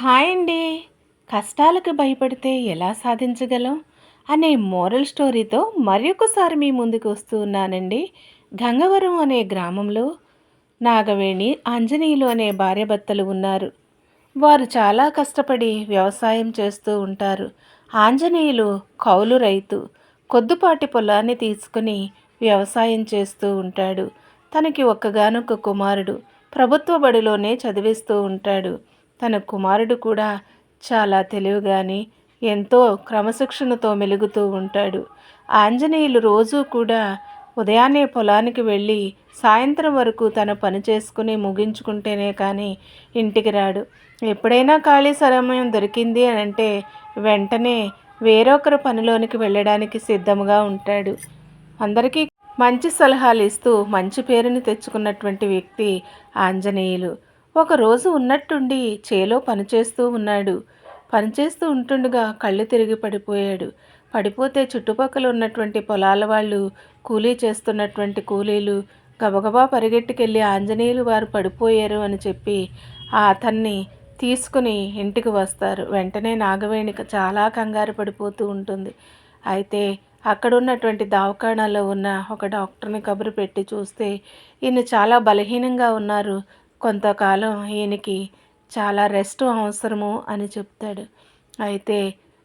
Hi అండి కష్టాలకు భయపడితే ఎలా సాధించగలం? అనే మోరల్ స్టోరీతో మరొకసారి మీ ముందుకు వస్తూ ఉన్నానండి. గంగవరం అనే గ్రామంలో నాగవేణి ఆంజనేయులు అనే భార్యభర్తలు ఉన్నారు. వారు చాలా కష్టపడి వ్యవసాయం చేస్తూ ఉంటారు. ఆంజనేయులు కౌలు రైతు. కొద్దుపాటి పొలాన్ని తీసుకుని వ్యవసాయం చేస్తూ ఉంటాడు. తనకి ఒక్కగానొక్క కుమారుడు. ప్రభుత్వ బడిలోనే చదివిస్తూ ఉంటాడు. తన కుమారుడు కూడా చాలా తెలివిగాని ఎంతో క్రమశిక్షణతో మెలుగుతూ ఉంటాడు. ఆంజనేయులు రోజూ కూడా ఉదయాన్నే పొలానికి వెళ్ళి సాయంత్రం వరకు తన పని చేసుకుని ముగించుకుంటేనే కానీ ఇంటికి రాడు. ఎప్పుడైనా ఖాళీ సమయం దొరికింది అని అంటే వెంటనే వేరొకరు పనిలోనికి వెళ్ళడానికి సిద్ధంగా ఉంటాడు. అందరికీ మంచి సలహాలు ఇస్తూ మంచి పేరుని తెచ్చుకున్నటువంటి వ్యక్తి ఆంజనేయులు. ఒకరోజు ఉన్నట్టుండి చేలో పనిచేస్తూ ఉన్నాడు. పనిచేస్తూ ఉంటుండగా కళ్ళు తిరిగి పడిపోయాడు. పడిపోతే చుట్టుపక్కల ఉన్నటువంటి పొలాల వాళ్ళు కూలీ చేస్తున్నటువంటి కూలీలు గబగబా పరిగెట్టుకెళ్ళి ఆంజనేయులు వారు పడిపోయారు అని చెప్పి ఆ అతన్ని తీసుకుని ఇంటికి వస్తారు. వెంటనే నాగవేణిక చాలా కంగారు పడిపోతూ ఉంటుంది. అయితే అక్కడ ఉన్నటువంటి దవాఖానాలో ఉన్న ఒక డాక్టర్ని కబురు పెట్టి చూస్తే ఈయన చాలా బలహీనంగా ఉన్నారు. కొంతకాలం ఈయనకి చాలా రెస్ట్ అవసరము అని చెప్తాడు. అయితే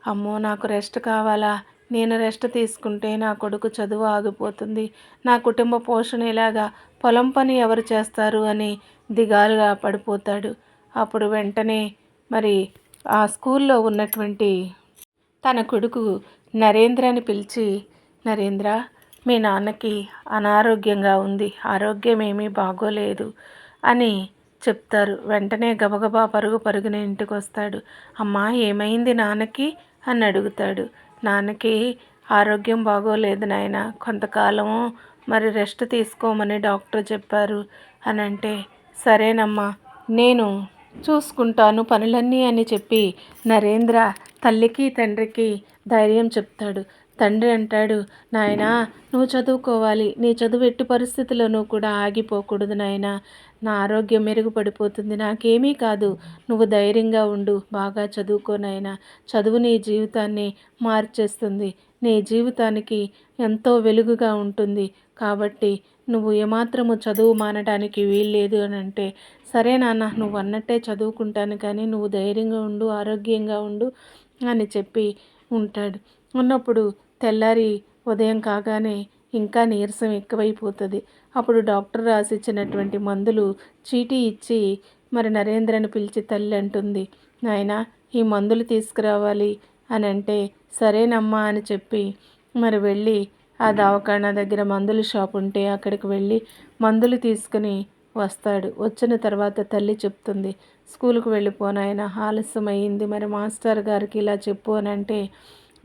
అమ్మో నాకు రెస్ట్ కావాలా? నేను రెస్ట్ తీసుకుంటే నా కొడుకు చదువు ఆగిపోతుంది. నా కుటుంబ పోషణ ఇలాగా పొలం పని ఎవరు చేస్తారు అని దిగాలుగా పడిపోతాడు. అప్పుడు వెంటనే మరి ఆ స్కూల్లో ఉన్నటువంటి తన కొడుకు నరేంద్రని పిలిచి నరేంద్ర మీ నాన్నకి అనారోగ్యంగా ఉంది. ఆరోగ్యం ఏమీ బాగోలేదు. అని చెప్తారు. వెంటనే గబగబా పరుగు పరుగున ఇంటికి వస్తాడు అమ్మా ఏమైంది నాన్నకి? అని అడుగుతాడు. నాన్నకి ఆరోగ్యం బాగోలేదు నాయన కొంతకాలం మరి రెస్ట్ తీసుకోమని డాక్టర్ చెప్పారు. అని అంటే సరేనమ్మా నేను చూసుకుంటాను పనులన్నీ అని చెప్పి నరేంద్ర తల్లికి తండ్రికి ధైర్యం చెప్తాడు. తండ్రి అంటాడు నాయనా నువ్వు చదువుకోవాలి. నీ చదువు ఎట్టి పరిస్థితుల్లోనూ కూడా ఆగిపోకూడదు నాయనా. నా ఆరోగ్యం మెరుగుపడిపోతుంది. నాకేమీ కాదు. నువ్వు ధైర్యంగా ఉండు. బాగా చదువుకో నాయనా. చదువు నీ జీవితాన్ని మార్చేస్తుంది. నీ జీవితానికి ఎంతో వెలుగుగా ఉంటుంది. కాబట్టి నువ్వు ఏమాత్రము చదువు మానడానికి వీల్లేదు అని అంటే సరే నాన్న నువ్వు అన్నట్టే చదువుకుంటాను. కానీ నువ్వు ధైర్యంగా ఉండు ఆరోగ్యంగా ఉండు అని చెప్పి ఉంటాడు. ఉన్నప్పుడు తెల్లారి ఉదయం కాగానే ఇంకా నీరసం ఎక్కువైపోతుంది. అప్పుడు డాక్టర్ రాసిచ్చినటువంటి మందులు చీటీ ఇచ్చి మరి నరేంద్రని పిలిచి తల్లి అంటుంది నాయన ఈ మందులు తీసుకురావాలి అని అంటే సరేనమ్మా అని చెప్పి మరి వెళ్ళి ఆ దవాఖానా దగ్గర మందుల షాప్ ఉంటే అక్కడికి వెళ్ళి మందులు తీసుకుని వస్తాడు. వచ్చిన తర్వాత తల్లి చెప్తుంది స్కూల్కి వెళ్ళిపోనాయన ఆలస్యం అయ్యింది మరి మాస్టర్ గారికి ఇలా చెప్పు అని అంటే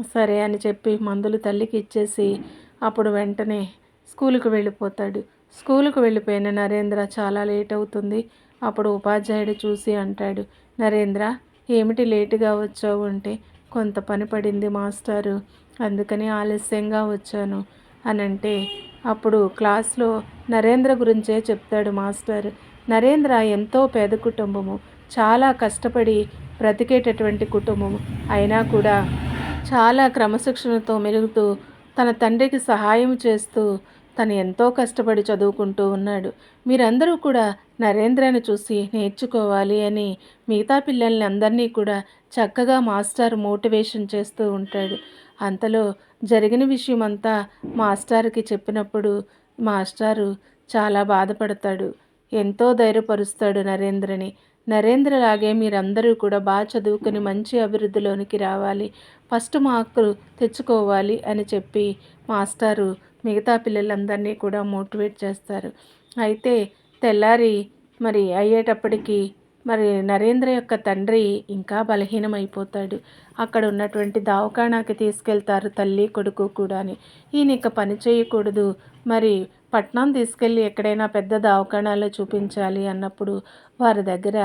సరే అని చెప్పి మందులు తల్లికి ఇచ్చేసి అప్పుడు వెంటనే స్కూలుకు వెళ్ళిపోతాడు. స్కూలుకు వెళ్ళిపోయిన నరేంద్ర చాలా లేట్ అవుతుంది. అప్పుడు ఉపాధ్యాయుడు చూసి అంటాడు నరేంద్ర ఏమిటి లేటుగా వచ్చావు అంటే? కొంత పని పడింది మాస్టారు. అందుకని ఆలస్యంగా వచ్చాను. అని అంటే అప్పుడు క్లాస్లో నరేంద్ర గురించే చెప్తాడు మాస్టర్. నరేంద్ర ఎంతో పేద కుటుంబము. చాలా కష్టపడి బ్రతికేటటువంటి కుటుంబము. అయినా కూడా చాలా క్రమశిక్షణతో మెలుగుతూ తన తండ్రికి సహాయం చేస్తూ తను ఎంతో కష్టపడి చదువుకుంటూ ఉన్నాడు. మీరందరూ కూడా నరేంద్రను చూసి నేర్చుకోవాలి అని మిగతా పిల్లల్ని అందరినీ కూడా చక్కగా మాస్టర్ మోటివేషన్ చేస్తూ ఉంటాడు. అంతలో జరిగిన విషయం అంతా మాస్టార్కి చెప్పినప్పుడు మాస్టారు చాలా బాధపడతాడు. ఎంతో ధైర్యపరుస్తాడు నరేంద్రని. నరేంద్రలాగే మీరందరూ కూడా బాగా చదువుకుని మంచి అభివృద్ధిలోనికి రావాలి. ఫస్ట్ మార్కులు తెచ్చుకోవాలి అని చెప్పి మాస్టారు మిగతా పిల్లలందరినీ కూడా మోటివేట్ చేస్తారు. అయితే తెల్లారి మరి అయ్యేటప్పటికి మరి నరేంద్ర యొక్క తండ్రి ఇంకా బలహీనమైపోతాడు. అక్కడ ఉన్నటువంటి దవాఖానాకి తీసుకెళ్తారు తల్లి కొడుకు కూడాని. ఈయన ఇక పని చేయకూడదు. మరి పట్నం తీసుకెళ్ళి ఎక్కడైనా పెద్ద దావకాణాలో చూపించాలి అన్నప్పుడు వారి దగ్గర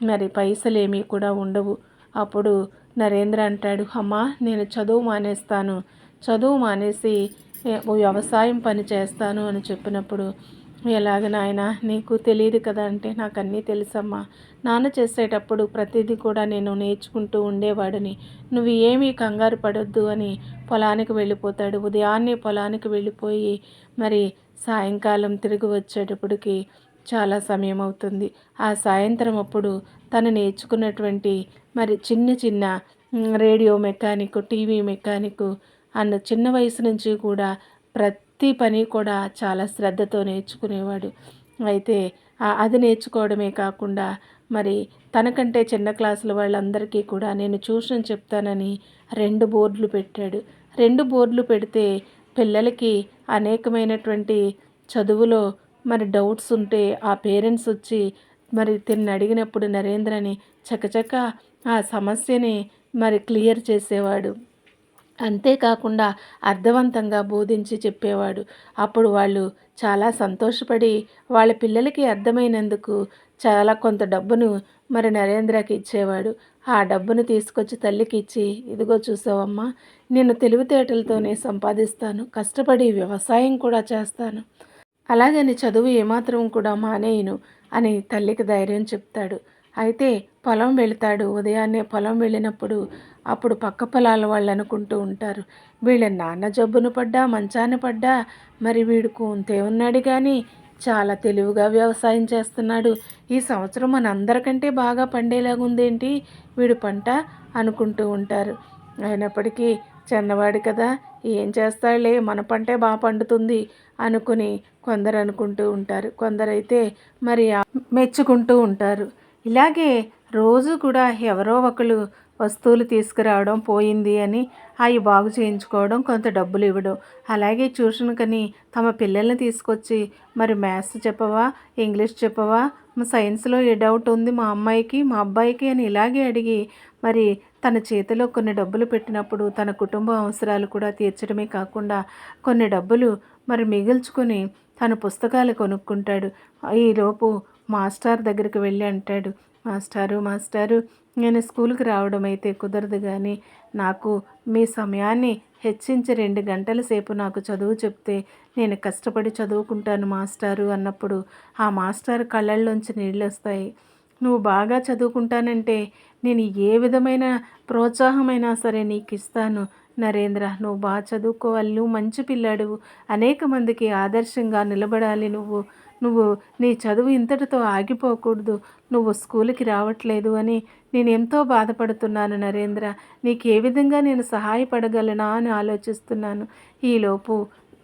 మరి పైసలు ఏమీ కూడా ఉండవు. అప్పుడు నరేంద్ర అంటాడు అమ్మా నేను చదువు మానేస్తాను. చదువు మానేసి వ్యవసాయం పని చేస్తాను అని చెప్పినప్పుడు ఎలాగ నాయన నీకు తెలియదు కదా అంటే నాకు అన్నీ తెలుసమ్మా. నాన్న చేసేటప్పుడు ప్రతిదీ కూడా నేను నేర్చుకుంటూ ఉండేవాడిని. నువ్వు ఏమీ కంగారు పడొద్దు అని పొలానికి వెళ్ళిపోతాడు. ఉదయాన్నే పొలానికి వెళ్ళిపోయి మరి సాయంకాలం తిరిగి వచ్చేటప్పటికి చాలా సమయం అవుతుంది ఆ సాయంత్రం అప్పుడు తను నేర్చుకున్నటువంటి మరి చిన్న చిన్న రేడియో మెకానిక్ టీవీ మెకానిక్ అన్న చిన్న వయసు నుంచి కూడా ప్రతి పని కూడా చాలా శ్రద్ధతో నేర్చుకునేవాడు. అయితే అది నేర్చుకోవడమే కాకుండా మరి తనకంటే చిన్న క్లాసుల వాళ్ళందరికీ కూడా నేను ట్యూషన్ చెప్తానని రెండు బోర్డులు పెట్టాడు. రెండు బోర్డులు పెడితే పిల్లలకి అనేకమైనటువంటి చదువులో మరి డౌట్స్ ఉంటే ఆ పేరెంట్స్ వచ్చి మరి తిన్ని అడిగినప్పుడు నరేంద్రని చకచక ఆ సమస్యని మరి క్లియర్ చేసేవాడు. అంతేకాకుండా అర్థవంతంగా బోధించి చెప్పేవాడు. అప్పుడు వాళ్ళు చాలా సంతోషపడి వాళ్ళ పిల్లలకి అర్థమైనందుకు చాలా కొంత డబ్బును మరి నరేంద్రకి ఇచ్చేవాడు. ఆ డబ్బును తీసుకొచ్చి తల్లికి ఇచ్చి ఇదిగో చూసావమ్మా నేను తెలివితేటలతోనే సంపాదిస్తాను. కష్టపడి వ్యవసాయం కూడా చేస్తాను. అలాగని చదువు ఏమాత్రం కూడా మానేయను. అని తల్లికి ధైర్యం చెప్తాడు. అయితే పొలం వెళతాడు. ఉదయాన్నే పొలం వెళ్ళినప్పుడు అప్పుడు పక్క పొలాల వాళ్ళు అనుకుంటూ ఉంటారు. వీళ్ళ నాన్న జబ్బును పడ్డా మంచాన పడ్డా మరి వీడు కూంతే ఉన్నాడు కానీ చాలా తెలివిగా వ్యవసాయం చేస్తున్నాడు. ఈ సంవత్సరం మన అందరికంటే బాగా పండేలాగుందేంటి? వీడు పంట అనుకుంటూ ఉంటారు. అయినప్పటికీ చిన్నవాడు కదా ఏం చేస్తాడులే మన పంటే బాగా పండుతుంది అనుకుని కొందరు అనుకుంటూ ఉంటారు. కొందరైతే మరి మెచ్చుకుంటూ ఉంటారు. ఇలాగే రోజు కూడా ఎవరో ఒకరు వస్తువులు తీసుకురావడం పోయింది అని అవి బాగు చేయించుకోవడం కొంత డబ్బులు ఇవ్వడం. అలాగే ట్యూషన్కని తమ పిల్లల్ని తీసుకొచ్చి మరి మ్యాథ్స్ చెప్పవా ఇంగ్లీష్ చెప్పవా? సైన్స్లో ఏ డౌట్ ఉంది? మా అమ్మాయికి మా అబ్బాయికి అని ఇలాగే అడిగి మరి తన చేతిలో కొన్ని డబ్బులు పెట్టినప్పుడు తన కుటుంబ అవసరాలు కూడా తీర్చడమే కాకుండా కొన్ని డబ్బులు మరి మిగుల్చుకొని తన పుస్తకాలు కొనుక్కుంటాడు. ఈలోపు మాస్టర్ దగ్గరికి వెళ్ళి అంటాడు మాస్టారు మాస్టారు నేను స్కూల్కి రావడం అయితే కుదరదు కానీ నాకు మీ సమయాన్ని హెచ్చించి రెండు గంటల సేపు నాకు చదువు చెప్తే నేను కష్టపడి చదువుకుంటాను మాస్టారు అన్నప్పుడు ఆ మాస్టర్ కళ్ళల్లోంచి నీళ్ళు వస్తాయి. నువ్వు బాగా చదువుకుంటానంటే నేను ఏ విధమైన ప్రోత్సాహమైనా సరే నీకు ఇస్తాను నరేంద్ర నువ్వు బాగా చదువుకోవాలి నువ్వు మంచి పిల్లాడు అనేక మందికి ఆదర్శంగా నిలబడాలి నువ్వు. నువ్వు నీ చదువు ఇంతటితో ఆగిపోకూడదు. నువ్వు స్కూల్కి రావట్లేదు అని నేను ఎంతో బాధపడుతున్నాను నరేంద్ర. నీకు ఏ విధంగా నేను సహాయపడగలనా అని ఆలోచిస్తున్నాను. ఈలోపు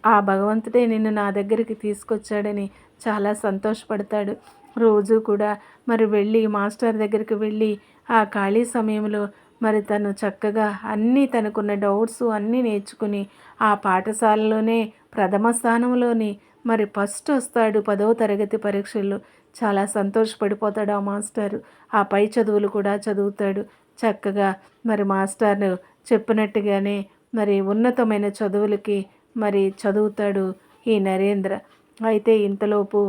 ఆ భగవంతుడే నిన్ను నా దగ్గరికి తీసుకొచ్చాడని చాలా సంతోషపడతాడు. రోజు కూడా మరి వెళ్ళి మాస్టర్ దగ్గరికి వెళ్ళి ఆ ఖాళీ సమయంలో మరి తను చక్కగా అన్నీ తనకున్న డౌట్స్ అన్నీ నేర్చుకుని ఆ పాఠశాలలోనే ప్రథమ స్థానంలోని మరి ఫస్ట్ వస్తాడు పదవ తరగతి పరీక్షల్లో చాలా సంతోషపడిపోతాడు ఆ మాస్టారు. ఆ పై చదువులు కూడా చదువుతాడు. చక్కగా మరి మాస్టర్ చెప్పినట్టుగానే మరి ఉన్నతమైన చదువులకి మరి చదువుతాడు ఈ నరేంద్ర. అయితే ఇంతలోపు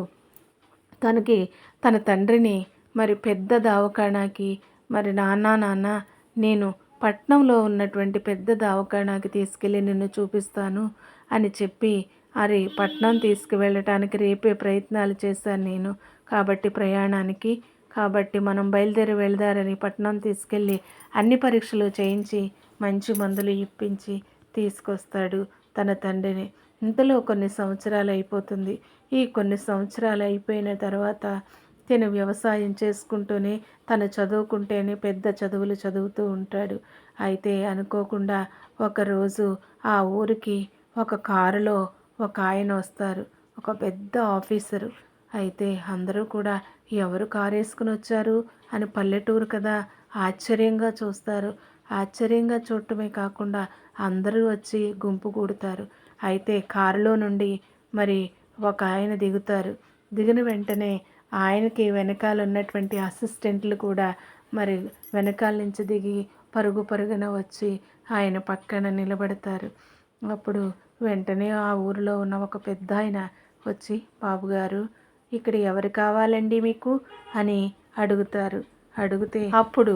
తనకి తన తండ్రిని మరి పెద్ద దవాఖానాకి మరి నాన్న నాన్న నేను పట్నంలో ఉన్నటువంటి పెద్ద దవాఖానాకి తీసుకెళ్ళి నిన్ను చూపిస్తాను అని చెప్పి అరే పట్నం తీసుకువెళ్ళటానికి రేపే ప్రయత్నాలు చేశాను నేను. కాబట్టి ప్రయాణానికి కాబట్టి మనం బయలుదేరి వెళ్దారని పట్నం తీసుకెళ్ళి అన్ని పరీక్షలు చేయించి మంచి మందులు ఇప్పించి తీసుకొస్తాడు తన తండ్రిని. ఇంతలో కొన్ని సంవత్సరాలు అయిపోతుంది. ఈ కొన్ని సంవత్సరాలు అయిపోయిన తర్వాత తను వ్యవసాయం చేసుకుంటూనే తను చదువుకుంటేనే పెద్ద చదువులు చదువుతూ ఉంటాడు. అయితే అనుకోకుండా ఒకరోజు ఆ ఊరికి ఒక కారులో ఒక ఆయన వస్తారు. ఒక పెద్ద ఆఫీసరు. అయితే అందరూ కూడా ఎవరు కారు వేసుకుని వచ్చారు? అని పల్లెటూరు కదా ఆశ్చర్యంగా చూస్తారు. ఆశ్చర్యంగా చూడటమే కాకుండా అందరూ వచ్చి గుంపు కూడతారు. అయితే కారులో నుండి మరి ఒక ఆయన దిగుతారు. దిగిన వెంటనే ఆయనకి వెనకాల ఉన్నటువంటి అసిస్టెంట్లు కూడా మరి వెనకాల నుంచి దిగి పరుగు పరుగున వచ్చి ఆయన పక్కన నిలబడతారు. అప్పుడు వెంటనే ఆ ఊరిలో ఉన్న ఒక పెద్ద ఆయన వచ్చి బాబుగారు ఇక్కడ ఎవరు కావాలండి మీకు? అని అడుగుతారు. అడిగితే అప్పుడు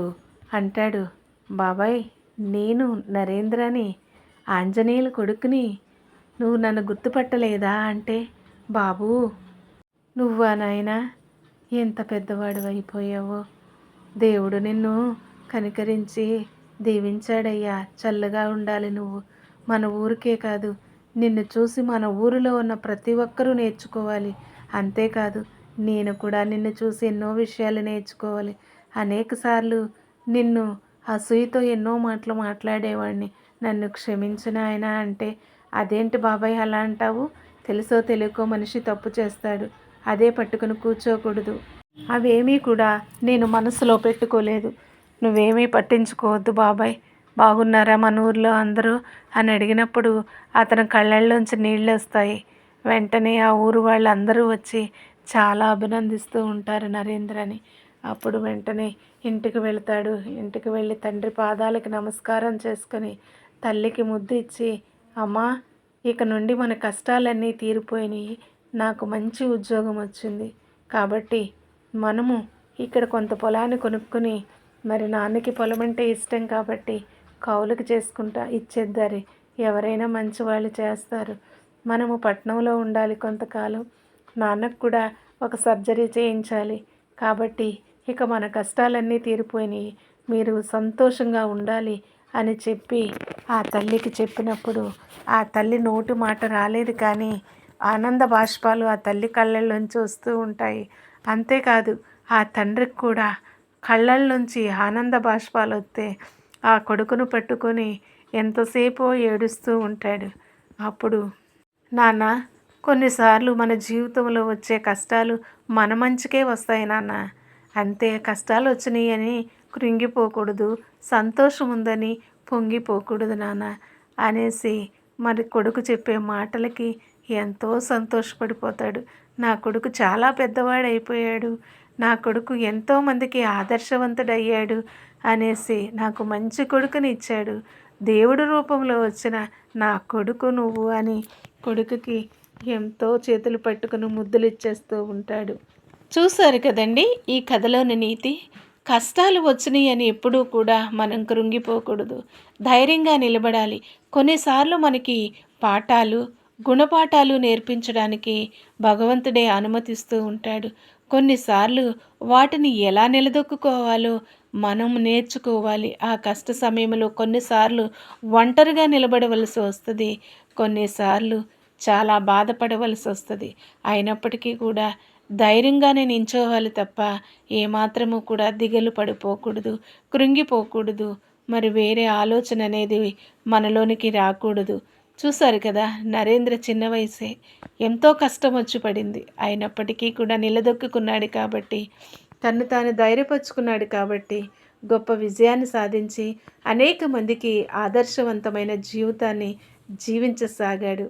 అంటాడు బాబాయ్ నేను నరేంద్రని ఆంజనేయుల కొడుకుని నువ్వు నన్ను గుర్తుపట్టలేదా అంటే బాబు నువ్వా నాయనా ఎంత పెద్దవాడు అయిపోయావో. దేవుడు నిన్ను కనికరించి దీవించాడయ్యా. చల్లగా ఉండాలి నువ్వు. మన ఊరికే కాదు నిన్ను చూసి మన ఊరిలో ఉన్న ప్రతి ఒక్కరూ నేర్చుకోవాలి. అంతేకాదు నేను కూడా నిన్ను చూసి ఎన్నో విషయాలు నేర్చుకోవాలి. అనేకసార్లు నిన్ను అసూయతో ఎన్నో మాటలు మాట్లాడేవాడిని. నన్ను క్షమించిన ఆయన అంటే అదేంటి బాబాయ్ అలా అంటావు? తెలుసో తెలియకో మనిషి తప్పు చేస్తాడు. అదే పట్టుకుని కూర్చోకూడదు. అవేమీ కూడా నేను మనసులో పెట్టుకోలేదు. నువ్వేమీ పట్టించుకోవద్దు బాబాయ్. బాగున్నారా మన ఊర్లో అందరూ? అని అడిగినప్పుడు అతని కళ్ళల్లోంచి నీళ్ళు వస్తాయి. వెంటనే ఆ ఊరు వాళ్ళందరూ వచ్చి చాలా అభినందిస్తూ ఉంటారు నరేంద్రని. అప్పుడు వెంటనే ఇంటికి వెళ్తాడు. ఇంటికి వెళ్ళి తండ్రి పాదాలకి నమస్కారం చేసుకొని తల్లికి ముద్దు ఇచ్చి అమ్మా ఇక నుండి మన కష్టాలన్నీ తీరిపోయినాయి. నాకు మంచి ఉద్యోగం వచ్చింది. కాబట్టి మనము ఇక్కడ కొంత పొలాన్ని కొనుక్కొని మరి నాన్నకి పొలం అంటే ఇష్టం కాబట్టి కౌలుకి చేసుకుంటా ఇచ్చేద్దారి. ఎవరైనా మంచి వాళ్ళు చేస్తారు. మనము పట్నంలో ఉండాలి కొంతకాలం. నాన్నకు కూడా ఒక సర్జరీ చేయించాలి. కాబట్టి ఇక మన కష్టాలన్నీ తీరిపోయినాయి. మీరు సంతోషంగా ఉండాలి. అని చెప్పి ఆ తల్లికి చెప్పినప్పుడు ఆ తల్లి నోటి మాట రాలేదు కానీ ఆనంద బాష్పాలు ఆ తల్లి కళ్ళల్లోంచి వస్తూ ఉంటాయి. అంతేకాదు ఆ తండ్రికి కూడా కళ్ళల్లోంచి ఆనంద బాష్పాలు వస్తే ఆ కొడుకును పట్టుకొని ఎంతసేపో ఏడుస్తూ ఉంటాడు. అప్పుడు నాన్న కొన్నిసార్లు మన జీవితంలో వచ్చే కష్టాలు మన మంచికే వస్తాయి నాన్న. అంతే కష్టాలు వచ్చినాయి అని కృంగిపోకూడదు. సంతోషం ఉందని పొంగిపోకూడదు నాన్న అనేసి మరి కొడుకు చెప్పే మాటలకి ఎంతో సంతోషపడిపోతాడు. నా కొడుకు చాలా పెద్దవాడైపోయాడు. నా కొడుకు ఎంతోమందికి ఆదర్శవంతుడయ్యాడు అనేసి నాకు మంచి కొడుకుని ఇచ్చాడు. దేవుడు రూపంలో వచ్చిన నా కొడుకు నువ్వు అని కొడుకుకి ఎంతో చేతులు పట్టుకుని ముద్దులు ఇచ్చేస్తూ ఉంటాడు. చూశారు కదండి ఈ కథలోని నీతి? కష్టాలు వచ్చినాయి అని ఎప్పుడూ కూడా మనం కృంగిపోకూడదు. ధైర్యంగా నిలబడాలి. కొన్నిసార్లు మనకి పాఠాలు గుణపాఠాలు నేర్పించడానికి భగవంతుడే అనుమతిస్తూ ఉంటాడు. కొన్నిసార్లు వాటిని ఎలా నిలదొక్కుకోవాలో మనం నేర్చుకోవాలి. ఆ కష్ట సమయంలో కొన్నిసార్లు ఒంటరిగా నిలబడవలసి వస్తుంది. కొన్నిసార్లు చాలా బాధపడవలసి వస్తుంది. అయినప్పటికీ కూడా ధైర్యంగానే నించోవాలి తప్ప ఏమాత్రము కూడా దిగలు పడిపోకూడదు కృంగిపోకూడదు. మరి వేరే ఆలోచన అనేది మనలోనికి రాకూడదు. చూశారు కదా నరేంద్ర చిన్న వయసే. ఎంతో కష్టం వచ్చి పడింది. అయినప్పటికీ కూడా నిలదొక్కున్నాడు కాబట్టి తను తాను ధైర్యపరుచుకున్నాడు కాబట్టి గొప్ప విజయాన్ని సాధించి అనేక మందికి ఆదర్శవంతమైన జీవితాన్ని జీవించసాగాడు.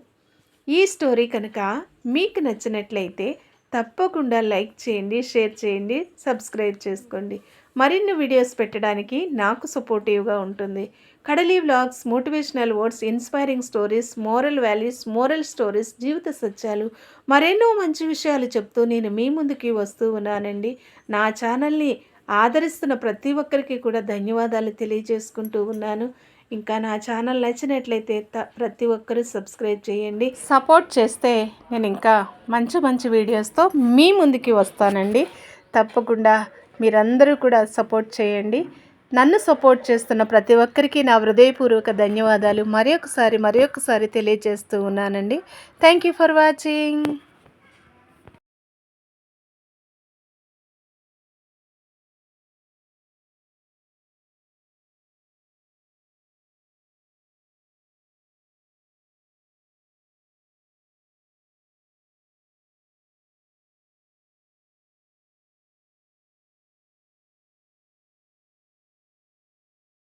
ఈ స్టోరీ కనుక మీకు నచ్చినట్లయితే తప్పకుండా లైక్ చేయండి షేర్ చేయండి సబ్స్క్రైబ్ చేసుకోండి. మరిన్ని వీడియోస్ పెట్టడానికి నాకు సపోర్టివ్గా ఉంటుంది. Kadali vlogs motivational words inspiring stories moral values moral stories జీవిత సత్యాలు మరెన్నో మంచి విషయాలు చెప్తూ నేను మీ ముందుకి వస్తూ ఉన్నానండి. నా ఛానల్ని ఆదరిస్తున్న ప్రతి ఒక్కరికి కూడా ధన్యవాదాలు తెలియజేసుకుంటూ ఉన్నాను. ఇంకా నా ఛానల్ నచ్చినట్లయితే ప్రతి ఒక్కరూ సబ్స్క్రైబ్ చేయండి. సపోర్ట్ చేస్తే నేను ఇంకా మంచి మంచి వీడియోస్తో మీ ముందుకి వస్తానండి. తప్పకుండా మీరందరూ కూడా సపోర్ట్ చేయండి. నన్ను సపోర్ట్ చేస్తున్న ప్రతి ఒక్కరికి నా హృదయపూర్వక ధన్యవాదాలు. మరొకసారి మరొకసారి ఒకసారి తెలియజేస్తూ ఉన్నానండి. Thank you for watching.